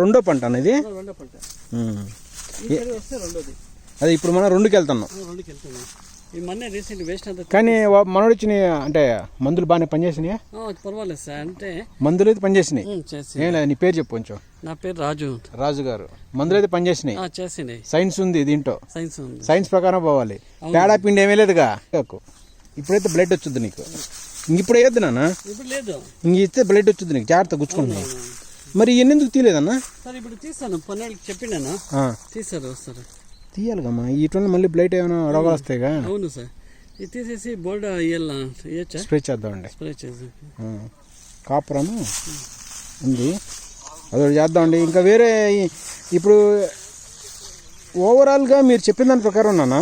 రెండో పంట అనేది రెండో పంట. అదే ఇప్పుడు మనం రెండుకి వెళ్తున్నాం రెండుకి కానీ మనోడు అంటే మందులు బాగానే పనిచేసినాయా? పర్వాలేదు సార్. అంటే మందులు అయితే పనిచేసినాయి? ఏం లేదు నీ పేరు చెప్పు కొంచెం. నా పేరు రాజు రాజు గారు. మందులు అయితే పనిచేసినాయి? చేసినాయి. సైన్స్ ఉంది దీంట్లో. సైన్స్ ఉంది. సైన్స్ ప్రకారం పోవాలి. పేడ పిండి ఏమీ లేదుగా. ఇప్పుడైతే బ్లడ్ వచ్చింది నీకు. ఇంక ఇప్పుడు వేయద్దు నాన్న. ఇప్పుడు లేదు. ఇంక ఇస్తే బ్లడ్ వచ్చింది నీకు. జాగ్రత్త గుచ్చుకుంటున్నావు. మరి ఎన్నెందుకు తీయలేదన్నా? సార్ ఇప్పుడు తీస్తాను పన్నెండుకి చెప్పినాను ఆ, తీస్తారు వస్తారు. తీయాలిగమ్మా. ఇటువంటి మళ్ళీ బ్లైట్ ఏమైనా రోగాలు వస్తాయిగా? అవును సార్. ఇది తీసేసి బోర్డు ఇయ్యచ్చా? స్ప్రే చేద్దామండి. స్ప్రే చేసి కాపురము ఉంది. అదొకటి చేద్దామండి. ఇంకా వేరే ఇప్పుడు ఓవరాల్గా మీరు చెప్పిన దాని ప్రకారం నాన్న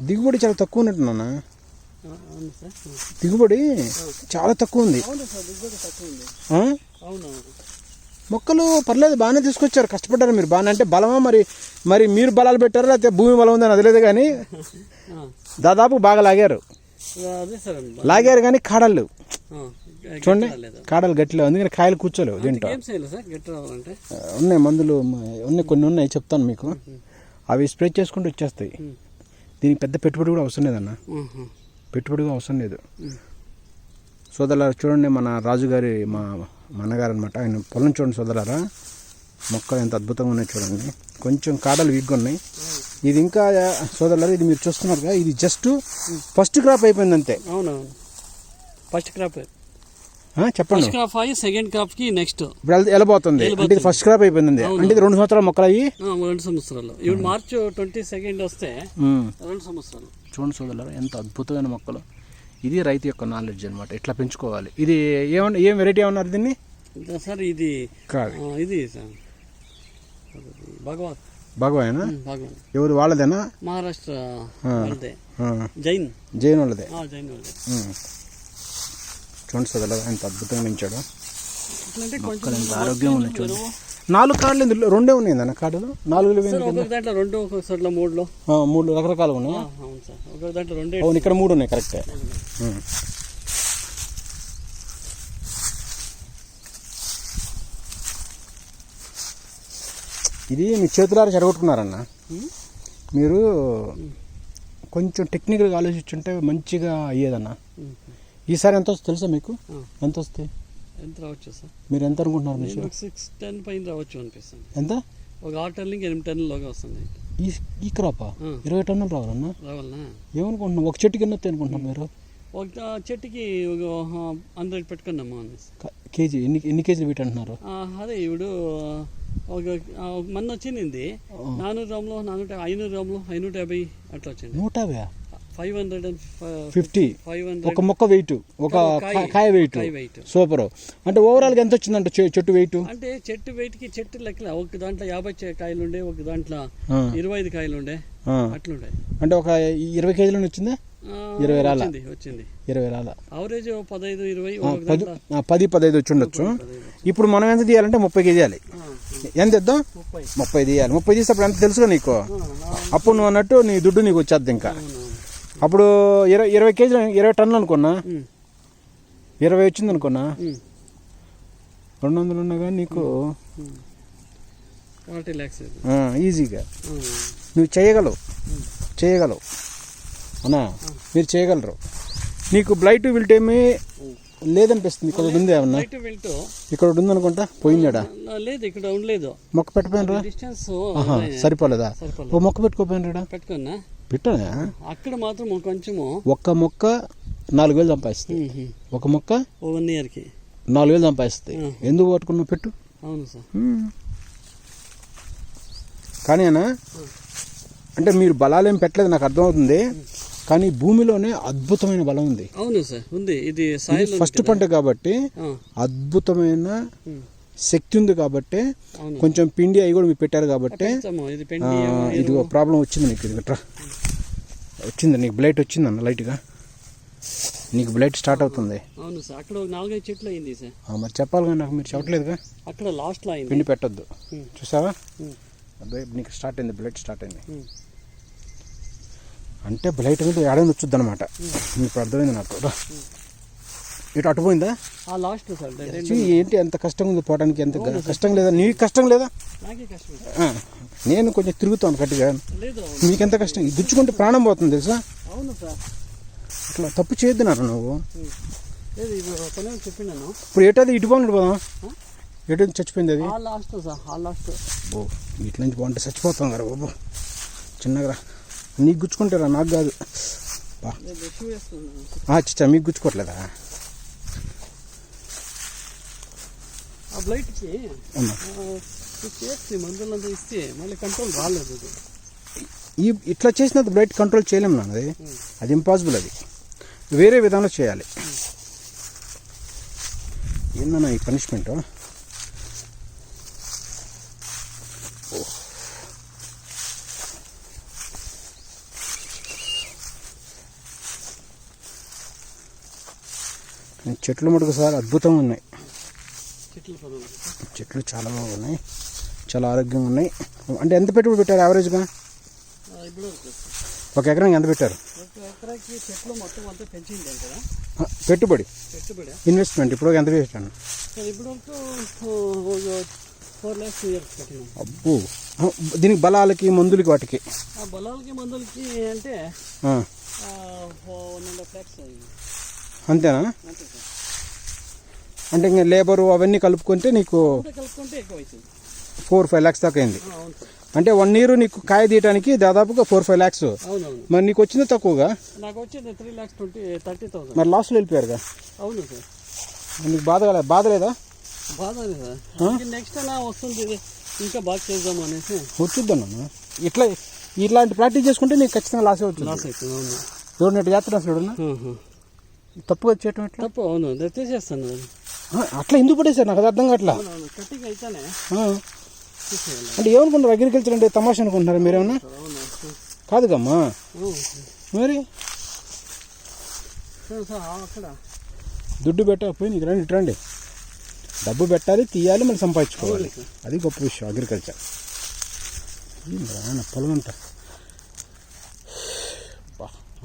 దిగుబడి చాలా తక్కువ ఉన్నట్టు నాన్న ఆ, అవును సార్. దిగుబడి చాలా తక్కువ ఉంది. అవును. మొక్కలు పర్లేదు బాగానే తీసుకొచ్చారు. కష్టపడ్డారు మీరు. బాగానే అంటే బలమా మరి? మరి మీరు బలాలు పెట్టారా? లేకపోతే భూమి బలం ఉందని అదిలేదు కానీ దాదాపు బాగా లాగారు. లాగారు కానీ కాడలు. చూడండి. కాడలు గట్టిలేవు అందుకని కాయలు కూర్చోలేవు దీంట్లో. ఉన్నాయి మందులు ఉన్నాయి కొన్ని ఉన్నాయి చెప్తాను మీకు. అవి స్ప్రే చేసుకుంటూ వచ్చేస్తాయి. దీనికి పెద్ద పెట్టుబడి కూడా అవసరం లేదన్న. పెట్టుబడి కూడా అవసరం లేదు. సోదరులారా చూడండి మన రాజుగారి మా మా అన్నగారు అనమాట ఆయన పొలం చూడండి సోదరులారా మొక్కలు ఎంత అద్భుతంగా ఉన్నాయి చూడండి. కొంచెం కాడలు వీక్గా ఉన్నాయి. ఇది ఇంకా సోదరులారా ఇది మీరు చూస్తున్నారు కదా ఇది జస్ట్ ఫస్ట్ క్రాప్ అయిపోయింది అంతే. అవునవును. First crop. చెప్పండి. క్రాప్ అయ్యి సెకండ్ క్రాప్కి నెక్స్ట్. ఇప్పుడు వెళ్- వెళ్ళబోతుంది అంటే ఇది ఫస్ట్ క్రాప్ అయిపోయింది అంటే ఇది రెండు సంవత్సరాల మొక్కలు అయ్యి? రెండు సంవత్సరాలు. ఇప్పుడు మార్చ్ ట్వంటీ సెకండ్ వస్తే. రెండు సంవత్సరాలు. చూడండి సోదరులారా ఎంత అద్భుతమైన మొక్కలు. ఇది రైతు యొక్క నాలెడ్జ్ అనమాట ఇట్లా పెంచుకోవాలి? ఇది ఏమన్నా ఏం వెరైటీ ఏమన్నారు దీన్ని? సార్ ఇది కాదు. ఇది సార్. భగవత్. భగవాన్. ఎవరు వాళ్ళదేనా? మహారాష్ట్ర జైన్. జైన్ వాళ్ళదే. జైన్ వాళ్ళదే. చూడండి సోదరులారా ఎంత అద్భుతంగా పెంచాడు. మొక్కలు కొంచెం ఎంత ఆరోగ్యంగా ఉన్నాయి చూడండి. నాలుగు కార్డులు రెండే ఉన్నాయి అన్న కార్డులు? నాలుగు దాంట్లో రెండు సార్లో మూడులో. మూడు రకరకాలుగా ఉన్నాయి? అవును సార్. ఒక్కొక్క దాంట్లో రెండే అవును ఇక్కడ మూడు ఉన్నాయి కరెక్టే. ఇది మీ చేతులారా చెడగొట్టుకున్నారన్న ఉమ్. మీరు కొంచెం టెక్నికల్గా ఆలోచించుంటే మంచిగా అయ్యేదన్న. ఈసారి ఎంత వస్తుంది తెలుసా మీకు. ఎంత వస్తాయి ఎంత రావచ్చు సార్? మీరు ఎంత అనుకుంటున్నారు మీరు సిక్స్ టెన్ పైన రావచ్చు అనిపిస్తుంది. ఎంత? ఒక ఆరు టన్నులకి ఎనిమిది టన్నులోగా వస్తుంది. ఈ ఈ క్రాపా. ఇరవై టన్నులు రావాలన్నా? రావాలనా? ఏమనుకుంటున్నాం ఒక చెట్టుకి ఎన్నొస్తాయి అనుకుంటున్నాం మీరు? ఒక చెట్టుకి ఒక హండ్రెడ్ పెట్టుకున్నాము అనేసి క- కేజీ ఎన్ని ఎన్ని కేజీలు వీటి అంటున్నారు? అదే ఇప్పుడు ఒక మొన్న వచ్చింది. నానూరు గ్రాములు నానూట ఐనూరు గ్రాములు ఐనూట యాభై అట్లా వచ్చింది. నూట యాభై five hundred and fifty. Five ఒక మొక్క వెయిట్ ఒక కాయ- వెయిట్. సూపర్. అంటే ఓవరాల్గా ఎంత వచ్చిందంట చెట్టు వెయిట్ అంటే చెట్టు వెయిట్కి చెట్టు లెక్కల. ఒక దాంట్లో యాభై కాయలు ఉండే ఒక దాంట్లో. ఇరవై ఐదు కాయలు ఉండే అట్లుండే. అంటే ఒక ఇరవై కేజీలు వచ్చిందా? ఇరవై రాల. వచ్చింది ఇరవై రాల? అవరేజ్ పదహైదు ఇరవై పది పదహైదు వచ్చి ఉండొచ్చు. ఇప్పుడు మనం ఎంత తీయాలంటే ముప్పై కేజీయాలి ఎంత ఇద్దాం? ముప్పై. తీయాలి. ముప్పై తీస్తే అప్పుడు ఎంత తెలుసుగా నీకు? అప్పుడు నువ్వు అన్నట్టు నీ దుడ్డు నీకు వచ్చేద్ది ఇంకా. అప్పుడు ఇరవై ఇరవై కేజీలు ఇరవై టన్నులు అనుకున్నా. ఇరవై వచ్చింది అనుకున్నా. రెండు వందలు ఉన్నా కానీ నీకు ఈజీగా. నువ్వు చేయగలవు. చేయగలవు. అవునా? మీరు చేయగలరు. నీకు బ్లైట్ విల్ట్ ఏమీ లేదనిపిస్తుంది. ఇక్కడ ఉంది ఏమన్నా? ఇక్కడ ఒకటి ఉందనుకుంటా? పోయిందాడా? లేదు ఇక్కడ ఉండలేదు. మొక్క పెట్టపోయినరా డిస్టెన్స్ ఆహా, సరిపోలేదా? సరిపోలేదు. ఓ మొక్క పెట్టుకోపోయినరా పెట్టుకున్నా. పెట్టానా? అక్కడ మాత్రం కొంచెము ఒక్క మొక్క నాలుగు వేలు సంపాదిస్తుంది ఒక మొక్క వన్ ఇయర్కి. నాలుగు వేలు సంపాదిస్తుంది. ఎందుకు పట్టుకున్నావు పెట్టు. అవును సార్. కానీ అన్న అంటే మీరు బలాలేం పెట్టలేదు నాకు అర్థమవుతుంది. కానీ భూమిలోనే అద్భుతమైన బలం ఉంది. అవును సార్ ఉంది. ఇది ఫస్ట్ పంట కాబట్టి అద్భుతమైన శక్తి ఉంది కాబట్టి కొంచెం పిండి అవి కూడా మీరు పెట్టారు కాబట్టి ఇది ప్రాబ్లం వచ్చింది నీకు ఇది గట్రా వచ్చింది నీకు బ్లైట్ వచ్చింది అన్న లైట్గా నీకు బ్లైట్ స్టార్ట్ అవుతుంది. అవును సార్ అక్కడ నాలుగైదు చెట్లు అయింది సార్. మరి చెప్పాలి కానీ నాకు మీరు చెప్పట్లేదుగా. అక్కడ లాస్ట్లో అయింది. పిండి పెట్టొద్దు. చూసావా? నీకు స్టార్ట్ అయింది బ్లైట్ స్టార్ట్ అయింది. అంటే బ్లైట్ మీద ఏడాది వచ్చుద్ది అనమాట ఇప్పుడు అర్థమైంది నాకు. ఇటు అటుపోయిందా? లాస్ట్ సార్ ఏంటి ఎంత కష్టంగా ఉంది పోవడానికి ఎంత కష్టం లేదా? నీకు కష్టం లేదా? కష్టం నేను కొంచెం తిరుగుతాను గట్టిగా. లేదు నీకెంత కష్టం? గుచ్చుకుంటే ప్రాణం పోతుంది తెలుసా? అవును సార్. అట్లా తప్పు చేయొద్దున్నారు నువ్వు. ఇప్పుడు ఎటది ఇటు పోను ఇటు పోదాం ఎటు చచ్చిపోయింది అది? ఆ లాస్ట్ సార్ ఆ లాస్ట్. ఓ ఇట్ల నుంచి బాగుంటే చచ్చిపోతాం కదా బాబు. చిన్నగా నీకు గుచ్చుకుంటారా నాకు కాదు. చిచ్చా మీకు గుచ్చుకోవట్లేదా? ఆ బ్లైట్కి చేసి మందులంతా ఇస్తే మళ్ళీ కంట్రోల్ రాలేదు ఈ ఇట్లా చేసినది బ్లైట్ కంట్రోల్ చేయలేము నాన్న అది. అది ఇంపాసిబుల్ అది. వేరే విధంగా చేయాలి. ఏందన్నా ఈ పనిష్మెంట్ చెట్లు మటుకు సార్ అద్భుతంగా ఉన్నాయి. చెట్లు చాలా బాగున్నాయి చాలా ఆరోగ్యంగా ఉన్నాయి. అంటే ఎంత పెట్టుబడి పెట్టారు యావరేజ్గా. ఒక ఎకరానికి ఎంత పెట్టారు? పెట్టుబడి? పెట్టుబడి. ఇన్వెస్ట్మెంట్ ఇప్పుడు ఎంత పెట్టాను. అబ్బో. దీనికి బలాలకి మందులకి వాటికి? ఆ బలాలకి మందులకి అంటే అంతేనా? అంటే ఇంకా లేబరు అవన్నీ కలుపుకుంటే నీకు అవుతుంది ఫోర్ ఫైవ్ ల్యాక్స్ దాకా అయింది. అంటే వన్ ఇయర్ నీకు కాయ తీయడానికి దాదాపుగా ఫోర్ ఫైవ్ ల్యాక్స్ మరి నీకు వచ్చింది తక్కువగా? నాకు వచ్చింది three lakhs twenty thirty thousand మరి లాస్లో వెళ్ళిపోయారుగా అవును సార్. నీకు బాధ కలే బాధ లేదా? బాధ నెక్స్ట్ అలా వస్తుంది. ఇంకా బాగా చేద్దాం అనేసి. వచ్చిద్దన్న ఇట్లా ఇట్లాంటి ప్రాక్టీస్ చేసుకుంటే నీకు ఖచ్చితంగా లాసే వచ్చింది. లాస్ అవుతుంది అవును. అసలు ఎవడన్నా? ఆహా. తప్పుగా చేయటం తప్పు అవును. తీసేస్తాను అట్లా ఎందుకు పడేసారు నాకు అది అర్థం కావట్లా. అంటే ఏమనుకుంటారు? అగ్రికల్చర్ అంటే తమాషా అనుకుంటున్నారా మీరేమన్నా కాదుగమ్మా అవును మరి? దుడ్డు పెట్టకపోయి నీకు రండి రండి. డబ్బు పెట్టాలి తీయాలి మళ్ళీ సంపాదించుకోవాలి. అది గొప్ప విషయం అగ్రికల్చర్ పొలం అంట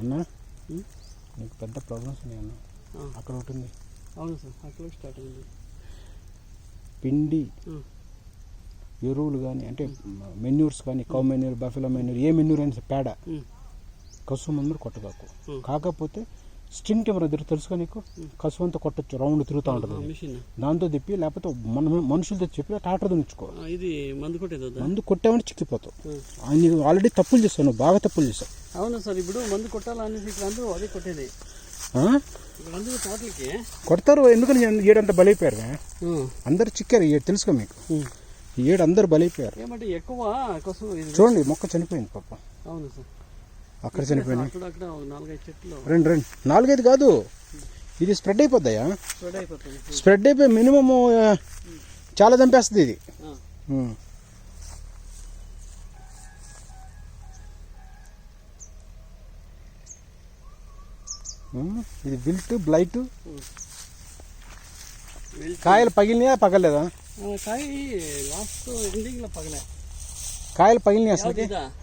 అన్న? నీకు పెద్ద ప్రాబ్లమ్స్ ఉన్నాయి అన్న. అక్కడ ఒకటి ఉంది. అవును సార్ అక్కడ స్టార్ట్ అయింది. పిండి. ఎరువులు కానీ అంటే మెన్యూర్స్ కానీ కౌ మెన్యూర్ బఫెలో మెన్యూర్ ఏ మెన్యూర్ అయినా పేడ. కసు మందులు కొట్టగాకు. కాకపోతే స్ట్రింగ్ కెమెరా దగ్గర తెలుసుగా నీకు? కసు అంతా కొట్టచ్చు రౌండ్ తిరుగుతూ ఉంటుంది. దాంతో తిప్పి లేకపోతే మన మనుషులతో చెప్పి ట్రాక్టర్ ఆ, ఇది మందు కొట్టేది? మందు కొట్టామంటే చిక్కిపోతావు. ఆల్రెడీ తప్పులు చేస్తావు నువ్వు బాగా తప్పులు చేస్తావు అవును సార్ ఇప్పుడు మందు కొట్టాలనేసి అందరూ అదే కొట్టేది. కొడతారు ఎందుకని ఏడంతా బలైపోయారు. అందరు చిక్కారు ఏడు తెలుసుగా మీకు. ఏడు అందరు బలైపోయారు. చూడండి మొక్క చనిపోయింది పాప. అక్కడ చెట్లు. రండి రండి. నాలుగైదు కాదు. ఇది స్ప్రెడ్ అయిపోద్దాయా? స్ప్రెడ్ అయిపోయి మినిమము చాలా చంపేస్తుంది ఇది. ఇది విల్ట్ బ్లైట్. కాయలు పగిలినాయా పగలేదా కాయ లాస్ట్ పగలే కాయలు పగిలినాయి?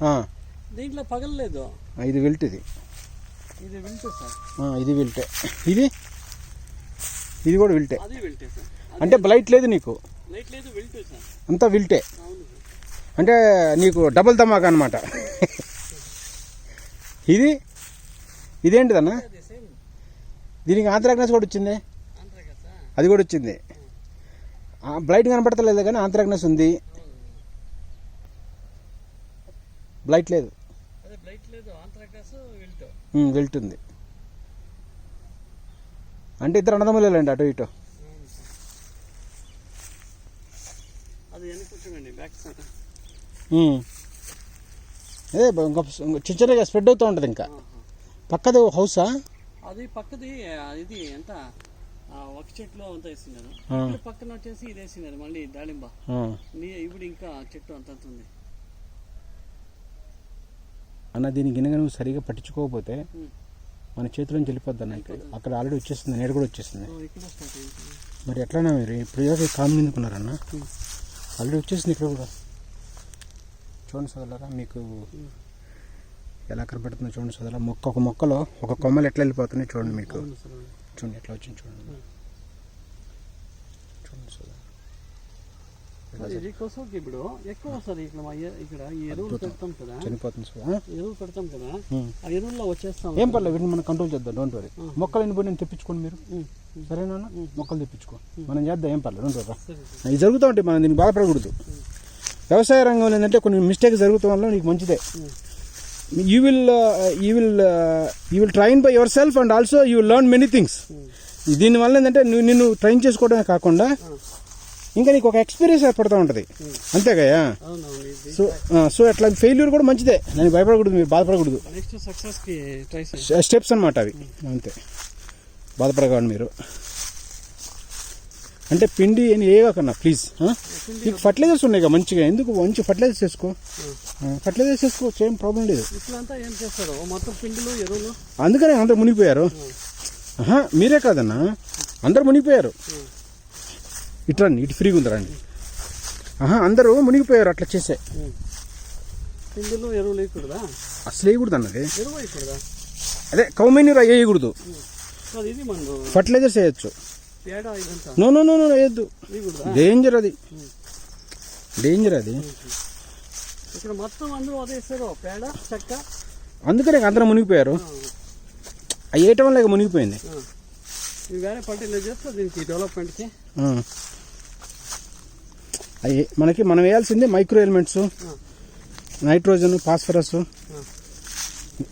ఆ, దీంట్లో పగలలేదు. ఇది విల్ట్ ఇది. ఇది వింటే సార్. ఇది విల్టే. ఇది? ఇది కూడా విల్టే. అంటే బ్లైట్ లేదు నీకు? అంతా విల్టే. అంటే నీకు డబుల్ ధమాక అనమాట ఇది? ఇదేంటిదన్నా? దీనికి ఆంధ్రాగ్నస్ కూడా వచ్చింది. అది కూడా వచ్చింది. బ్లైట్ కనపడతలేదు కానీ ఆంధ్రాగ్నస్ ఉంది. బ్లైట్ లేదు. వెళ్తుంది అంటే ఇద్దరు అన్నదమ్ములేండి అటు ఇటు. అది ఇంకా చిన్న చిన్నగా స్ప్రెడ్ అవుతూ ఉంటుంది ఇంకా. పక్కది హౌసా అది పక్కది ఇది ఎంత ఒక చెట్లు అంతా వేసినారు. ఇక్కడ పక్కన వచ్చేసి ఇది వేసినారు మళ్ళీ దాళింబ ఇప్పుడు ఇంకా చెట్టు అంత ఉంది అన్న దీని గిన్నె నువ్వు సరిగా పట్టించుకోకపోతే. మన చేతిలోంచి వెళ్ళిపోద్ది అన్న. అక్కడ ఆల్రెడీ వచ్చేస్తుంది నేడు కూడా వచ్చేస్తుంది మరి ఎట్లన్నా మీరు ఇప్పుడు ఏదో కామన్ ఎందుకున్నారన్న. ఆల్రెడీ వచ్చేసింది ఇక్కడ కూడా చూడండి సోదరులారా మీకు. ఎలా కనపడుతుందో చూడండి సోదరా మొక్క ఒక మొక్కలో ఒక కొమ్మలు ఎట్లా వెళ్ళిపోతున్నాయి చూడండి మీకు. చూడండి ఎట్లా వచ్చింది చూడండి. చూడండి సోదరా ఇప్పుడు. ఎక్కువ సార్ ఇక్కడ ఇక్కడ ఎరువులు పెడతాం కదా. చనిపోతుంది ఎరువులు పెడతాం కదా. ఉమ్. ఆ ఎరువుల్లో వచ్చేస్తాం. ఏం పర్లేదు వీటిని మనం కంట్రోల్ చేద్దాం డోంట్ వరీ మొక్కలు ఎన్ని పోయి నేను తెప్పించుకోండి మీరు. సరేనా మొక్కలు తెప్పించుకో. మనం చేద్దాం ఏం పర్లేదు డోంట్ వరీ ఇది జరుగుతూ ఉంటాయి మనం దీనికి బాధపడకూడదు. వ్యవసాయ రంగంలో ఏంటంటే కొన్ని మిస్టేక్స్ జరుగుతాం వల్ల నీకు మంచిదే. You will you will you will train by yourself and also you learn many things దీనివల్ల ఏంటంటే నువ్వు నిన్ను ట్రైన్ చేసుకోవడమే కాకుండా ఇంకా నీకు ఒక ఎక్స్పీరియన్స్ ఏర్పడుతూ ఉంటుంది. అంతేగా సో సో అట్లా ఫెయిల్యూర్ కూడా మంచిదే. నేను భయపడకూడదు మీరు బాధపడకూడదు. స్టెప్స్ అన్నమాట అవి. అంతే. బాధపడకండి మీరు. అంటే పిండి అని ఏగాకన్నా ప్లీజ్ నీకు ఫర్టిలైజర్స్ ఉన్నాయి కదా మంచిగా ఎందుకు మంచి ఫర్టిలైజర్స్ చేసుకో? ఫర్టిలైజర్స్ చేసుకోవచ్చు ఏం ప్రాబ్లం లేదు. ఏం అందుకనే అందరు మునిగిపోయారు. మీరే కాదన్నా? అందరు మునిగిపోయారు. ఇటు రండి ఇటు ఫ్రీగా ఉంది రండి. ఆహా అందరూ మునిగిపోయారు అట్లా చేసే. పిండిలు ఎరువులు వేయకూడదా? అసలు వేయకూడదు అన్నది. ఎరువు వేయకూడదా? అదే కౌమెనీరు వేయకూడదు ఫర్టిలైజర్స్ వేయచ్చు. నో నో నో నో వేయద్దు డేంజర్ అది. డేంజర్ అది. ఇక్కడ మొత్తం అందరూ అదే చెక్క. అందుకనే అందరూ మునిగిపోయారు. అవి వేయటం వల్ల ఇక మునిగిపోయింది. అవి మనకి మనం వేయాల్సింది micro elements nitrogen phosphorus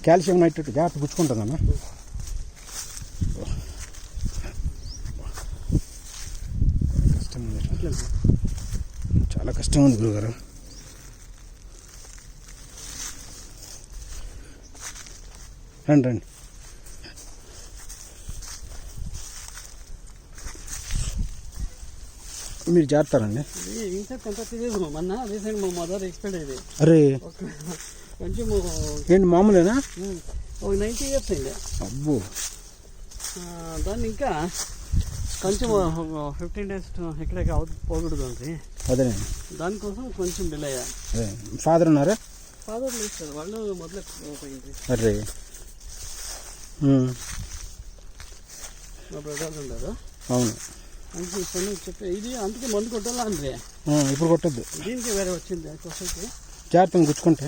calcium nitrate జాగ్రత్త గుచ్చుకుంటుందన్న కష్టం ఉంది. అట్లా చాలా కష్టం ఉంది గురుగారు. రండి రండి. మీరు చేస్తారండి మొన్న. రీసెంట్ మా మదర్ ఎక్స్పైర్డ్ అయింది అరే. కొంచెం ఏంటి మామూలేనా? ఒక నైంటీ ఇయర్స్ అయింది. అబ్బో. దాన్ని ఇంకా కొంచెం ఫిఫ్టీన్ డేస్ ఇక్కడే పోకూడదు అండి అదే దానికోసం కొంచెం డిలే అదే ఫాదర్ ఉన్నారా? ఫాదర్ లేదు వాళ్ళు మొదలే పోయింది. అరే. మా బ్రదర్ ఉండరు అవును. అందుకే ఇప్పుడు చెప్పి ఇది అందుకే మందు కొట్టాలా అండి ఇప్పుడు కొట్టద్దు. దీనికి వేరే వచ్చింది జాగ్రత్తగా గుచ్చుకుంటే.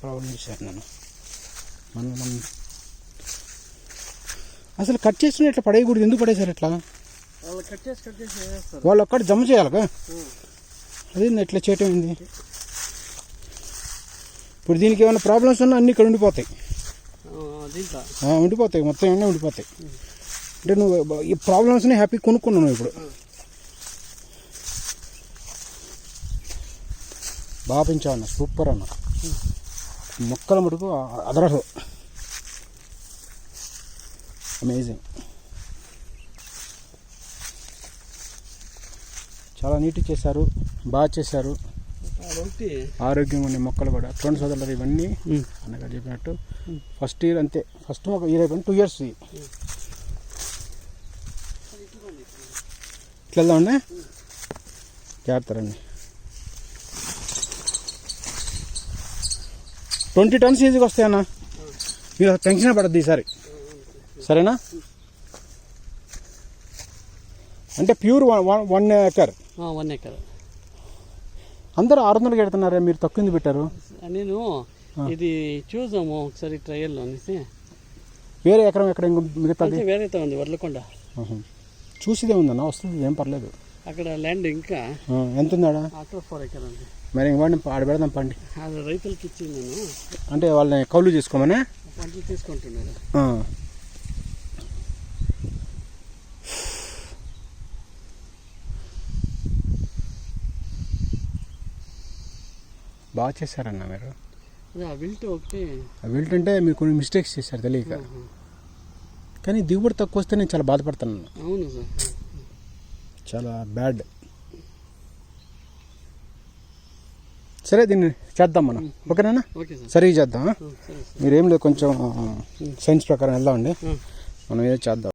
ప్రాబ్లం చేశాను నేను. మనం మనం అసలు కట్ చేసిన ఇట్లా పడేయకూడదు? ఎందుకు పడేశారు ఇట్లా? వాళ్ళు ఒక్కటి జమ చేయాలిగా అదే ఇట్లా చేయటం ఏంది? ఇప్పుడు దీనికి ఏమైనా ప్రాబ్లమ్స్ ఉన్నా అన్నీ ఇక్కడ ఉండిపోతాయి. ఉండిపోతాయి. మొత్తం అన్నీ ఉండిపోతాయి. అంటే నువ్వు ఈ ప్రాబ్లమ్స్ని హ్యాపీ కొనుక్కున్నావు ఇప్పుడు. బాగా పెంచావు అన్న సూపర్ అన్న. మొక్కల మటుకు అదరహు. అమేజింగ్ చాలా నీట్గా చేశారు బాగా చేశారు. ఆరోగ్యంగా ఉండే మొక్కలు కూడా చూడండి సోదరులు ఇవన్నీ అన్నగా చెప్పినట్టు ఫస్ట్ ఇయర్ అంతే ఫస్ట్ ఒక ఇయర్ అయిపోయింది టూ ఇయర్స్ ఇట్లా వెళ్దామండి? జాగ్రత్త రండి. ట్వంటీ టన్స్ ఈజీగా వస్తాయన్న మీరు టెన్షన్ పడద్దు ఈసారి. సరేనా? అంటే pure one acre. One acre. అందరూ ఆరు వందలకి పెడుతున్నారే మీరు తక్కువ పెట్టారు? నేను ఇది చూసాము ఒకసారి ట్రయల్లో అనేసి. వేరే ఎకరం ఎక్కడ మిగతాది? వేరైతే ఉంది వడ్లకొండ ఆహా. చూసిదే ఉందన్న వస్తుంది ఏం పర్లేదు. అక్కడ ల్యాండ్ ఇంకా ఎంత ఉంది అక్కడ ఫోర్ ఎకర్ ఉంది. మరి ఇంక వాడిని ఆడ పెడదాం పండి. రైతులకి ఇచ్చి నేను అంటే వాళ్ళని కౌలు చేసుకోమనే? పంటలు తీసుకుంటున్నారు. బాగా చేశారన్న మీరు? విల్ట్ వీళ్ళంటే మీరు కొన్ని మిస్టేక్స్ చేశారు తెలియక. కానీ దిగుబడి తక్కువ వస్తే నేను చాలా బాధపడతాను అవును సార్. చాలా బ్యాడ్. సరే దీన్ని చేద్దాం మనం. ఓకేనా? Okay sir. సరిగా చేద్దాం మీరేం లేదు కొంచెం సైన్స్ ప్రకారం వెళ్దామండి. మనం ఏదో చేద్దాం.